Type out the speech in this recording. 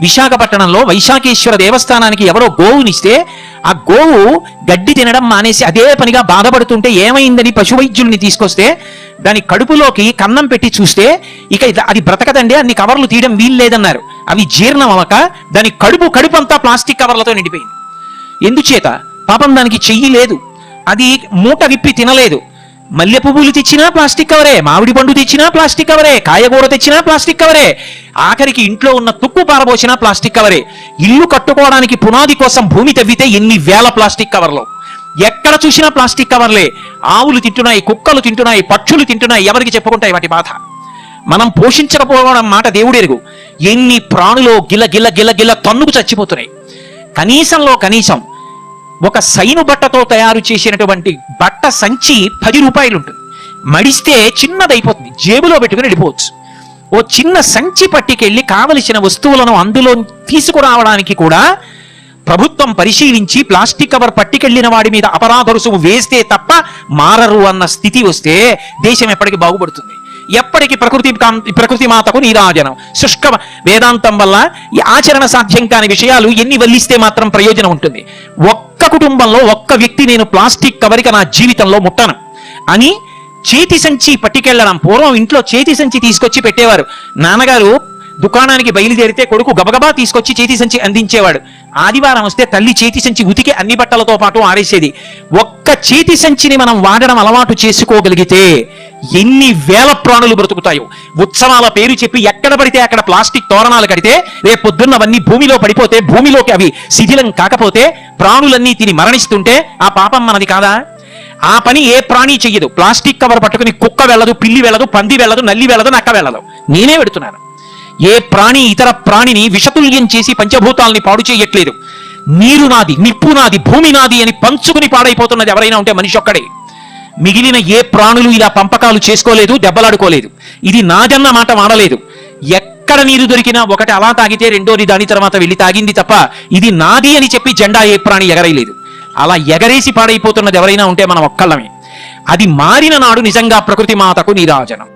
విశాఖపట్టణంలో వైశాఖేశ్వర దేవస్థానానికి ఎవరో గోవునిస్తే ఆ గోవు గడ్డి తినడం మానేసి అదే పనిగా బాధపడుతుంటే ఏమైందని పశువైద్యుల్ని తీసుకొస్తే దాని కడుపులోకి కన్నం పెట్టి చూస్తే ఇక అది బ్రతకదండి అన్ని కవర్లు తీయడం వీలు లేదన్నారు అవి జీర్ణం అవ్వక దాని కడుపు కడుపు అంతా ప్లాస్టిక్ కవర్లతో నిండిపోయింది. ఎందుచేత? పాపం దానికి చెయ్యి లేదు. అది మూట విప్పి తినలేదు. మల్లె పువ్వులు తెచ్చినా ప్లాస్టిక్ కవరే మామిడి పండు తెచ్చినా ప్లాస్టిక్ కవరే కాయగూర తెచ్చినా ప్లాస్టిక్ కవరే ఆఖరికి ఇంట్లో ఉన్న తుక్కు పారబోసినా ప్లాస్టిక్ కవరే. ఇల్లు కట్టుకోవడానికి పునాది కోసం భూమి తవ్వితే ఎన్ని వేల ప్లాస్టిక్ కవర్లు? ఎక్కడ చూసినా ప్లాస్టిక్ కవర్లే. ఆవులు తింటున్నాయి కుక్కలు తింటున్నాయి పక్షులు తింటున్నాయి ఎవరికి చెప్పుకుంటాయి వాటి బాధ? మనం పోషించకపోవడం మాట దేవుడెరుగు. ఎన్ని ప్రాణులో గిల గిల గిల గిల తన్నుకు చచ్చిపోతున్నాయి. కనీసంలో కనీసం ఒక సైను బట్టతో తయారు చేసినటువంటి బట్ట సంచి పది రూపాయలు ఉంటుంది మడిస్తే చిన్నదైపోతుంది. జేబులో పెట్టుకుని వెళ్ళిపోవచ్చు. ఓ చిన్న సంచి పట్టికెళ్ళి కావలసిన వస్తువులను అందులో తీసుకురావడానికి కూడా ప్రభుత్వం పరిశీలించి ప్లాస్టిక్ కవర్ పట్టికెళ్ళిన వాడి మీద అపరాధ రుసుము వేస్తే తప్ప మారరు అన్న స్థితి వస్తే దేశం ఎప్పటికి బాగుపడుతుంది. ఎప్పటికీ ప్రకృతి ప్రకృతి మాతకు నీరాజనం. శుష్క వేదాంతం వల్ల ఈ ఆచరణ సాధ్యం కాని విషయాలు ఎన్ని వల్లిస్తే మాత్రం ప్రయోజనం ఉంటుంది. ఒక్క కుటుంబంలో ఒక్క వ్యక్తి నేను ప్లాస్టిక్ కవరిక నా జీవితంలో ముట్టను. అని చేతి సంచి పట్టుకెళ్ళడం పూర్వం ఇంట్లో చేతి సంచి తీసుకొచ్చి పెట్టేవారు. నాన్నగారు దుకాణానికి బయలుదేరితే కొడుకు గబగబా తీసుకొచ్చి చేతి సంచి అందించేవాడు. ఆదివారం వస్తే తల్లి చేతి సంచి ఉతికి అన్ని బట్టలతో పాటు ఆరేసేది. ఒక్క చేతి సంచిని మనం వాడడం అలవాటు చేసుకోగలిగితే ఎన్ని వేల ప్రాణులు బ్రతుకుతాయో. ఉత్సవాల పేరు చెప్పి ఎక్కడ పడితే అక్కడ ప్లాస్టిక్ తోరణాలు కడితే రేపు పొద్దున్నవన్నీ భూమిలో పడిపోతే భూమిలోకి అవి శిథిలం కాకపోతే ప్రాణులన్నీ తిని మరణిస్తుంటే ఆ పాపం మనది కాదా? ఆ పని ఏ ప్రాణి చెయ్యదు. ప్లాస్టిక్ కవర్ పట్టుకుని కుక్క వెళ్ళదు పిల్లి వెళ్ళదు పంది వెళ్ళదు నల్లి వెళ్ళదు నక్క వెళ్ళదు. నేనే పెడుతున్నాను. ఏ ప్రాణి ఇతర ప్రాణిని విషతుల్యం చేసి పంచభూతాలని పాడు చేయట్లేదు. నీరు నాది నిప్పు నాది భూమి నాది అని పంచుకుని పాడైపోతున్నది ఎవరైనా ఉంటే మనిషి ఒక్కడే. మిగిలిన ఏ ప్రాణులు ఇలా పంపకాలు చేసుకోలేదు దెబ్బలాడుకోలేదు. ఇది నాదన్న మాట వాడలేదు ఎక్కడ నీరు దొరికినా ఒకటి అలా తాగితే రెండోది దాని తర్వాత వెళ్ళి తాగింది తప్ప ఇది నాది అని చెప్పి జెండా ఏ ప్రాణి ఎగరేయలేదు. అలా ఎగరేసి పాడైపోతున్నది ఎవరైనా ఉంటే మనం ఒక్కళ్ళమే. అది మారిన నాడు నిజంగా ప్రకృతి మాతకు నీరాజనం.